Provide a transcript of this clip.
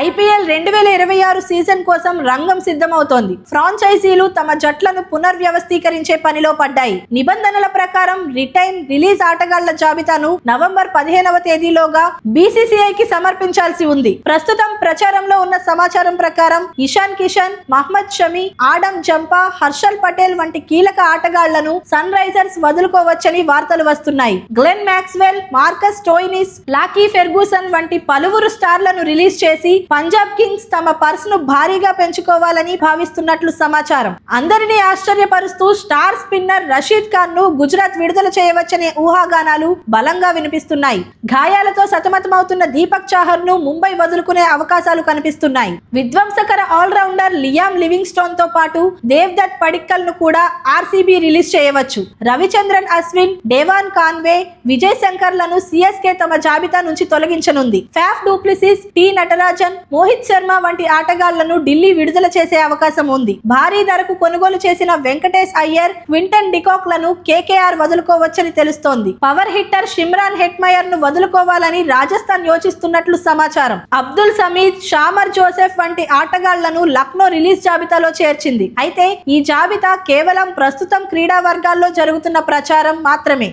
IPL రెండు వేల ఇరవై ఆరు సీజన్ కోసం రంగం సిద్ధమవుతోంది. ఫ్రాంచైజీలు తమ జట్లను పునర్వ్యవస్థీకరించే పనిలో పడ్డాయి. నిబంధనల ప్రకారం రిటైన్ రిలీజ్ ఆటగాళ్ళ జాబితాను నవంబర్ పదిహేనవ తేదీలోగా బీసీసీఐకి సమర్పించాల్సి ఉంది. ప్రస్తుతం ప్రచారంలో ఉన్న సమాచారం ప్రకారం ఇషాన్ కిషన్ మహ్మద్ షమి ఆడమ్ జంపా హర్షల్ పటేల్ వంటి కీలక ఆటగాళ్ళను సన్ రైజర్స్ వదులుకోవచ్చని వార్తలు వస్తున్నాయి. Glenn Maxwell Marcus Stoinis Lockie Ferguson వంటి పలువురు స్టార్లను రిలీజ్ చేసి పంజాబ్ కింగ్స్ తమ పర్స్ను భారీగా పెంచుకోవాలని భావిస్తున్నట్లు సమాచారం. అందరినీ ఆశ్చర్యపరుస్తూ స్టార్ స్పిన్నర్ రషీద్ ఖాన్ను గుజరాత్ విడుదల చేయవచ్చనే ఊహాగానాలు బలంగా వినిపిస్తున్నాయి. గాయాలతో సతమతమవుతున్న దీపక్ చాహర్ను ముంబై వదులుకునే అవకాశాలు కనిపిస్తున్నాయి. విధ్వంసకర ఆల్రౌండర్ లియామ్ లివింగ్ స్టోన్తో పాటు దేవ్దత్ పడిక్కల్ను కూడా ఆర్సీబీ రిలీజ్ చేయవచ్చు. రవిచంద్రన్ అశ్విన్ డేవాన్ కాన్వే విజయ్ శంకర్లను సిఎస్కే తమ జాబితా నుంచి తొలగించనుంది. Faf du Plessis T Natarajan Mohit Sharma వంటి ఆటగాళ్ళను ఢిల్లీ విడుదల చేసే అవకాశం ఉంది. భారీ ధరకు కొనుగోలు చేసిన వెంకటేష్ అయ్యర్ క్వింటన్ డికాక్లను కేకేఆర్ వదులుకోవచ్చని తెలుస్తోంది. పవర్ హిట్టర్ షిమ్రాన్ హెట్మయర్ను వదులుకోవాలని రాజస్థాన్ యోచిస్తున్నట్లు సమాచారం. అబ్దుల్ సమీద్ షామర్ జోసెఫ్ వంటి ఆటగాళ్ళను లక్నో రిలీజ్ జాబితాలో చేర్చింది. అయితే ఈ జాబితా కేవలం ప్రస్తుతం క్రీడా వర్గాల్లో జరుగుతున్న ప్రచారం మాత్రమే.